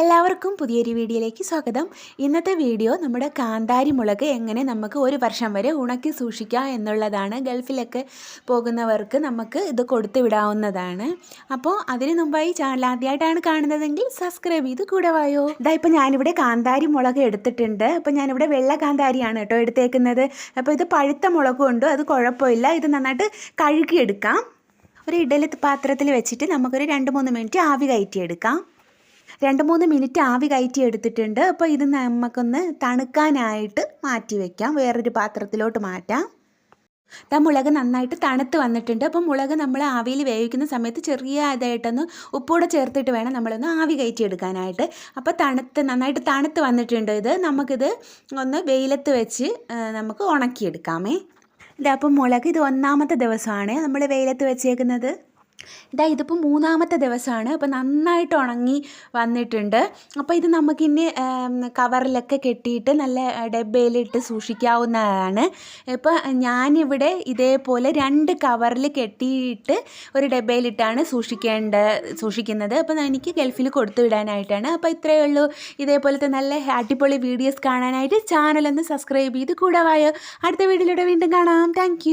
എല്ലാവർക്കും പുതിയൊരു വീഡിയോയിലേക്ക് സ്വാഗതം. ഇന്നത്തെ വീഡിയോ നമ്മുടെ കാന്താരി മുളക് എങ്ങനെ നമുക്ക് ഒരു വർഷം വരെ ഉണക്കി സൂക്ഷിക്കാം എന്നുള്ളതാണ്. ഗൾഫിലൊക്കെ പോകുന്നവർക്ക് നമുക്ക് ഇത് കൊടുത്തു വിടാവുന്നതാണ്. അപ്പോൾ അതിന് മുമ്പായി ചാനൽ ആദ്യമായിട്ടാണ് കാണുന്നതെങ്കിൽ സബ്സ്ക്രൈബ് ചെയ്ത് കൂടെ വായോ. ഇതാ ഇപ്പോൾ ഞാനിവിടെ കാന്താരി മുളക് എടുത്തിട്ടുണ്ട്. അപ്പോൾ ഞാനിവിടെ വെള്ള കാന്താരിയാണ് കേട്ടോ എടുത്തേക്കുന്നത്. അപ്പോൾ ഇത് പഴുത്ത മുളകും ഉണ്ട് അത് കുഴപ്പമില്ല. ഇത് നന്നായിട്ട് കഴുകിയെടുക്കാം. ഒരു ഇഡലി പാത്രത്തിൽ വെച്ചിട്ട് നമുക്കൊരു രണ്ട് മൂന്ന് മിനിറ്റ് ആവി കയറ്റിയെടുക്കാം. രണ്ട് മൂന്ന് മിനിറ്റ് ആവി കയറ്റി എടുത്തിട്ടുണ്ട്. അപ്പോൾ ഇത് നമുക്കൊന്ന് തണുക്കാനായിട്ട് മാറ്റി വയ്ക്കാം വേറൊരു പാത്രത്തിലോട്ട് മാറ്റാം. ഇപ്പം മുളക് നന്നായിട്ട് തണുത്ത് വന്നിട്ടുണ്ട്. അപ്പോൾ മുളക് നമ്മൾ ആവിയിൽ വേവിക്കുന്ന സമയത്ത് ചെറിയ ഇതായിട്ടൊന്ന് ഉപ്പൂടെ ചേർത്തിട്ട് വേണം നമ്മളൊന്ന് ആവി കയറ്റി എടുക്കാനായിട്ട്. അപ്പോൾ തണുത്ത് നന്നായിട്ട് തണുത്ത് വന്നിട്ടുണ്ട് ഇത്. നമുക്കിത് ഒന്ന് വെയിലത്ത് വെച്ച് നമുക്ക് ഉണക്കിയെടുക്കാമേ. ഇതാ അപ്പം മുളക് ഇത് ഒന്നാമത്തെ ദിവസമാണ്. നമ്മൾ വെയിലത്ത് വെച്ചേക്കുന്നത് ഇതാ ഇതിപ്പോൾ മൂന്നാമത്തെ ദിവസമാണ് അപ്പോൾ നന്നായിട്ട് ഉണങ്ങി വന്നിട്ടുണ്ട്. അപ്പോൾ ഇത് നമുക്കിനി കവറിലൊക്കെ കെട്ടിയിട്ട് നല്ല ഡബ്ബയിലിട്ട് സൂക്ഷിക്കാവുന്നതാണ്. ഇപ്പോൾ ഞാനിവിടെ ഇതേപോലെ രണ്ട് കവറിൽ കെട്ടിയിട്ട് ഒരു ഡബ്ബയിലിട്ടാണ് സൂക്ഷിക്കേണ്ട സൂക്ഷിക്കുന്നത്. അപ്പോൾ എനിക്ക് ഗൾഫിൽ കൊടുത്തു വിടാനായിട്ടാണ്. അപ്പോൾ ഇത്രയേ ഉള്ളൂ. ഇതേപോലത്തെ നല്ല അടിപൊളി വീഡിയോസ് കാണാനായിട്ട് ചാനലൊന്ന് സബ്സ്ക്രൈബ് ചെയ്ത് കൂടെ വായോ. അടുത്ത വീഡിയോയിലൂടെ വീണ്ടും കാണാം. താങ്ക്